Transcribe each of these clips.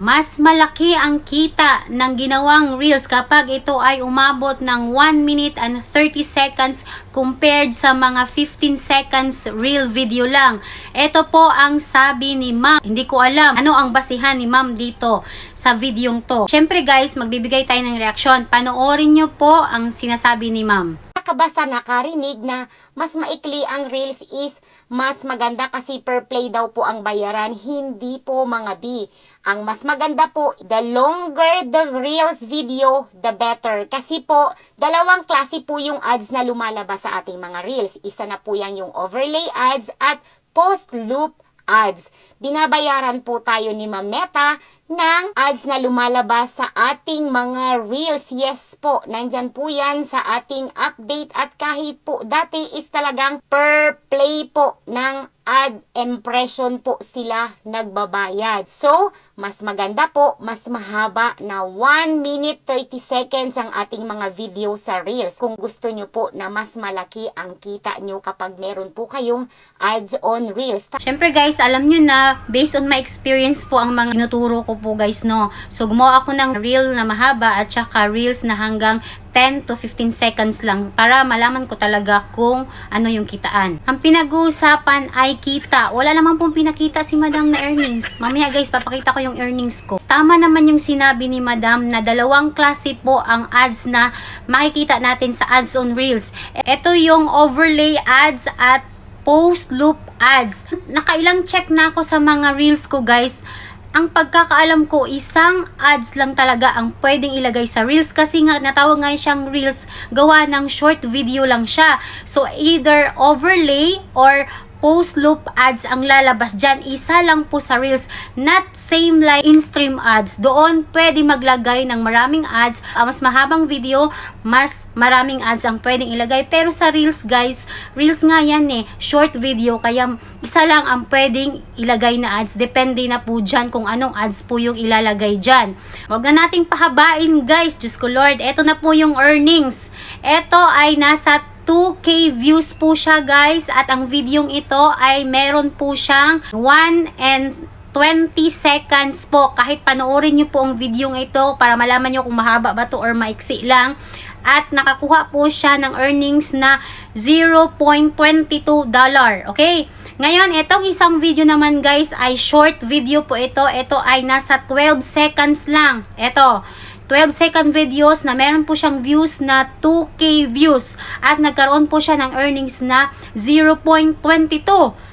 Mas malaki ang kita ng ginawang Reels kapag ito ay umabot ng 1 minute and 30 seconds compared sa mga 15 seconds Reel video lang. Ito po ang sabi ni ma'am. Hindi ko alam ano ang basihan ni ma'am dito sa videong to. Siyempre guys, magbibigay tayo ng reaksyon. Panoorin nyo po ang sinasabi ni ma'am. Nakabasa nakarinig na mas maikli ang reels is mas maganda kasi per play daw po ang bayaran, hindi po mga B. Ang mas maganda po, the longer the reels video, the better. Kasi po, dalawang klase po yung ads na lumalabas sa ating mga reels. Isa na po yan yung overlay ads at post-loop ads. Binabayaran po tayo ni Ma'am Meta ng ads na lumalabas sa ating mga reels. Yes po, nandyan po yan sa ating update at kahit po dati is talagang per play po ng ad impression po sila nagbabayad. So, mas maganda po, mas mahaba na 1 minute 30 seconds ang ating mga video sa Reels. Kung gusto nyo po na mas malaki ang kita nyo kapag meron po kayong ads on Reels. Siyempre guys, alam nyo na, based on my experience po ang mga tinuturo ko po guys, no. So, gumawa ako ng reel na mahaba at saka reels na hanggang 10 to 15 seconds lang para malaman ko talaga kung ano yung kitaan. Ang pinag-uusapan ay kita. Wala naman pong pinakita si madam na earnings. Mamaya guys, papakita ko yung earnings ko. Tama naman yung sinabi ni madam na dalawang klase po ang ads na makikita natin sa ads on reels. Ito yung overlay ads at post loop ads. Nakailang check na ako sa mga reels ko guys. Ang pagkakaalam ko, isang ads lang talaga ang pwedeng ilagay sa reels kasi nga natawag nga siyang reels gawa ng short video lang siya. So either overlay or post loop ads ang lalabas dyan. Isa lang po sa Reels. Not same like in-stream ads. Doon pwede maglagay ng maraming ads. Ah, mas mahabang video, mas maraming ads ang pwedeng ilagay. Pero sa Reels guys, Reels nga yan eh. Short video. Kaya isa lang ang pwedeng ilagay na ads. Depende na po dyan kung anong ads po yung ilalagay dyan. Huwag na nating pahabain guys. Diyos ko Lord. Ito na po yung earnings. Ito ay nasa 2k views po siya guys. At ang videong ito ay meron po siyang 1 and 20 seconds po. Kahit panoorin nyo po ang videong ito para malaman nyo kung mahaba ba to or maiksi lang. At nakakuha po siya ng earnings na 0.22 dollar. Okay? Ngayon itong isang video naman guys ay short video po ito. Ito ay nasa 12 seconds lang. Ito 12 second videos na meron po siyang views na 2k views. At nagkaroon po siya ng earnings na 0.22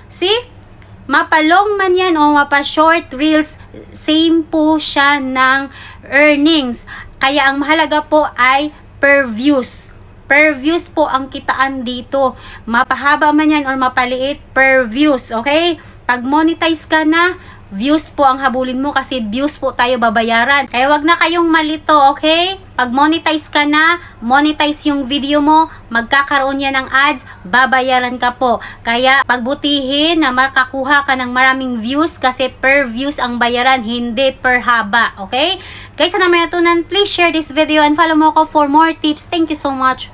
see? Mapalong man yan o mapa short reels same po siya ng earnings. Kaya ang mahalaga po ay per views. Per views po ang kitaan dito. Mapahaba man yan or mapaliit per views okay? Pag monetize ka na views po ang habulin mo kasi views po tayo babayaran. Kaya wag na kayong malito, okay? Pag monetize ka na, monetize yung video mo, magkakaroon yan ng ads, babayaran ka po. Kaya pagbutihin na makakuha ka ng maraming views kasi per views ang bayaran, hindi per haba, okay? Guys, sana may natunan, please share this video and follow mo ako for more tips. Thank you so much.